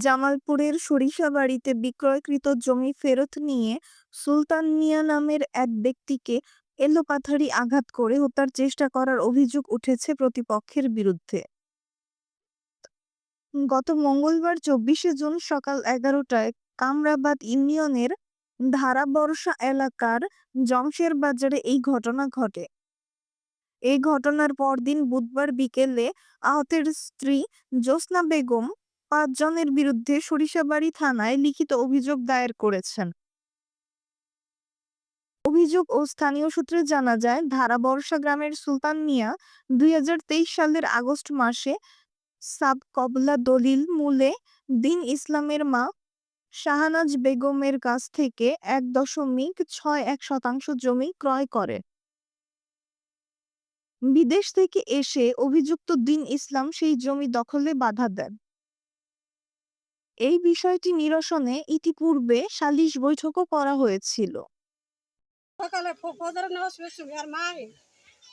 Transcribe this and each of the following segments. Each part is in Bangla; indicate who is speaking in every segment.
Speaker 1: জামালপুরের সরিষাবাড়ীতে বিক্রয়কৃত জমি ফেরত নিয়ে সুলতান মিয়া নামের এক ব্যক্তিকে এলোপাথাড়ি আঘাত করে হত্যার চেষ্টা করার অভিযোগ উঠেছে প্রতিপক্ষের বিরুদ্ধে। গত মঙ্গলবার চব্বিশে জুন সকাল এগারোটায় কামরাবাদ ইউনিয়নের ধারাবর্ষা এলাকার জমশের বাজারে এই ঘটনা ঘটে। এই ঘটনার পরদিন বুধবার বিকেলে আহতের স্ত্রী জ্যোৎস্না বেগম পাঁচজনের বিরুদ্ধে সরিষাবাড়ি থানায় লিখিত অভিযোগ দায়ের করেছেন। অভিযোগ ও স্থানীয় সূত্রে জানা যায়, ধারাবর্ষা গ্রামের সুলতান মিয়া দুই হাজার তেইশ সালের আগস্ট মাসে সাব কবলা দলিল মূলে দিন ইসলামের মা শাহানাজ বেগমের কাছ থেকে এক দশমিক ছয় এক শতাংশ জমি ক্রয় করে। বিদেশ থেকে এসে অভিযুক্ত দিন ইসলাম সেই জমি দখলে বাধা দেন। এই বিষয়টি নিরসনে ইতিপূর্বে সালিশ বৈঠকও করা হয়েছিল।
Speaker 2: সকালে ফজর নামাজ আর মা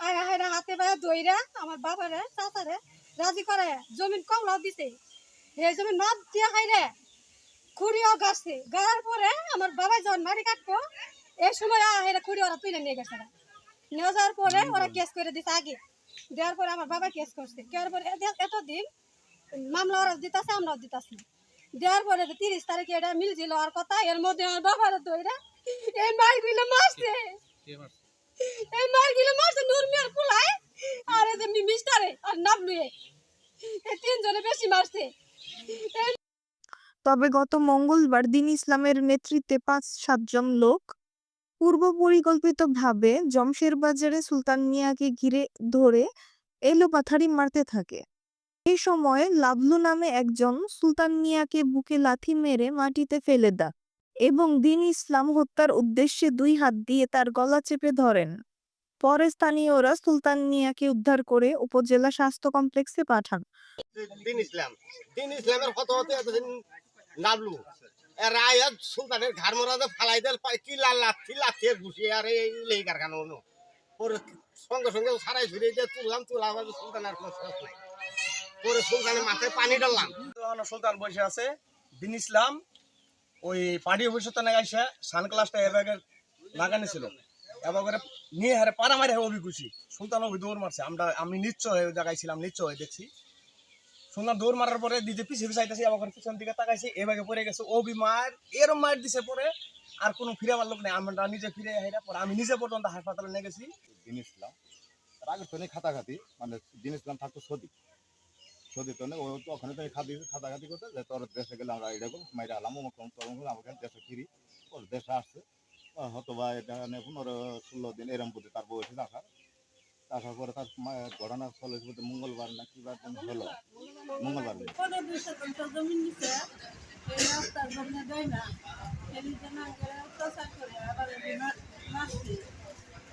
Speaker 2: আয় হায়রা হাতে পায়ে দইরা আমার বাবারে চাচারে রাজি করে জমিন কমলা দিছে। এই জমিন নদ দিয়ে হাইরে খুঁড়িও গাছছে গাড়ার পরে আমার বাবা যখন মারি কাটবো এই সময় হাইরা খুঁড়ি ওরা তুলে নিয়ে গেছে ওরা। নিয়ে যাওয়ার পরে ওরা কেস করে দিছে আগে। দেওয়ার পরে আমার বাবা কেস করছে। দেওয়ার পরে এতদিন মামলা ওরা দিতাছে আমরাও দিতাছি। দেওয়ার পরে তিরিশ তারিখে এটা মিলছিল আর কথা, এর মধ্যে আমার বাবার দইরা এই মাইগুলো মারছে। এই মাইগুলো মারছে নূর মিয়ার আর মি- মিস্টারে, আর নাবলুয়ে। এই তিনজনে বেশি মারছে।
Speaker 1: তবে গত মঙ্গলবার দিন ইসলামের নেতৃত্বে পাঁচ সাতজন লোক পূর্ব পরিকল্পিতভাবে জমশের বাজারে সুলতান মিয়াকে ঘিরে ধরে এলোপাথাড়ি মারতে থাকে। এই সময় লাভলু নামে একজন সুলতান মিয়াকে বুকে লাথি মেরে মাটিতে ফেলে দেয় এবং দিন ইসলাম হত্যার উদ্দেশ্যে দুই হাত দিয়ে তার গলা চেপে ধরেন। পরে স্থানীয়রা সুলতান মিয়াকে উদ্ধার করে উপজেলা স্বাস্থ্য কমপ্লেক্সে পাঠান।
Speaker 3: দিন ইসলাম, দিন ইসলামের কত হতে নাবলু এর সুলতানের ঘর মরাতে ফালাই পাই কি লাল লাথি লাথি ঘুষি, আর এই লেই কারখানা সঙ্গে সঙ্গে সারাই ফিরে দিয়ে তুললাম তোলা সুলতানের কোনো নাই। পরে সুলতানের মাথায় পানি
Speaker 4: তখন সুলতান বসে আছে। দিন ইসলাম ওই পার্টি অফিসে তো আইসা সানগ্লাসটা এভাবে লাগানো ছিল। এবার নিয়ে হারে পাড়া মারে অভি খুশি সুলতান অভি দৌড় মারছে। আমরা আমি নিচ্ছ হয়ে ওই জায়গায় ছিলাম নিচ্ছ হয়ে দেখছি। সুলতান দৌড় মারার পরে দিদি পিছিয়ে পিছিয়ে আইতেছি আবার পিছন দিকে তাকাইছি এভাবে পড়ে গেছে অভি মার এরম মার দিছে পরে আর কোনো ফিরে আমার লোক নেই। আমরা নিজে ফিরে হেরা পরে আমি নিজে পর্যন্ত হাসপাতালে নিয়ে গেছি।
Speaker 5: দিন ইসলাম তার আগের তো খাতাখাতি মানে দিন ইসলাম থাকতো সদি সদি তো ও তো ওখানে তো খাদি খাতাখাতি করতে যে তোর দেশে গেলে আমরা করব মাইরা আলাম তমুক তমুক করব, আমাকে দেশে ফিরি। ওর দেশে আসছে। ও হয়তো বা এটা মানে পনেরো ষোলো দিন এরম বুদ্ধি তার বয়সে রাখার রাখার পরে তার ঘটনা চলে বলতে মঙ্গলবার না কি বার হলো। মঙ্গলবার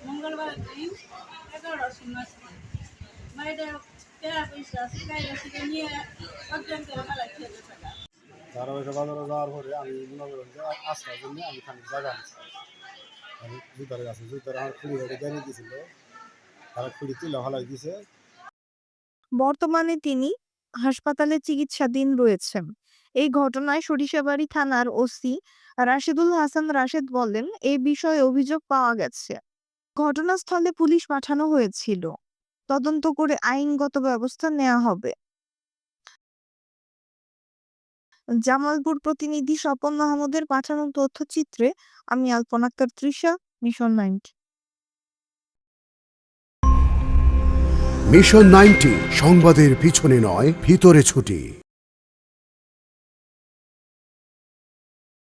Speaker 6: মঙ্গলবার দিন এগারোটার মাসছে
Speaker 7: মনে
Speaker 1: বর্তমানে তিনি হাসপাতালে চিকিৎসাধীন রয়েছেন। এই ঘটনায় সরিষাবাড়ি থানার ওসি রাশেদুল হাসান রাশেদ বলেন এই বিষয়ে অভিযোগ পাওয়া গেছে। ঘটনাস্থলে পুলিশ পাঠানো হয়েছিল। তদন্ত করে আইনগত ব্যবস্থা নেওয়া হবে। জামালপুর প্রতিনিধি স্বপন মাহমুদের পাঠানো তথ্যচিত্রে আমি আলপনাক্তার Trisha, mission ninety.
Speaker 8: Mission ninety, সংবাদের পিছনে নয়, ভিতরে ছুটি।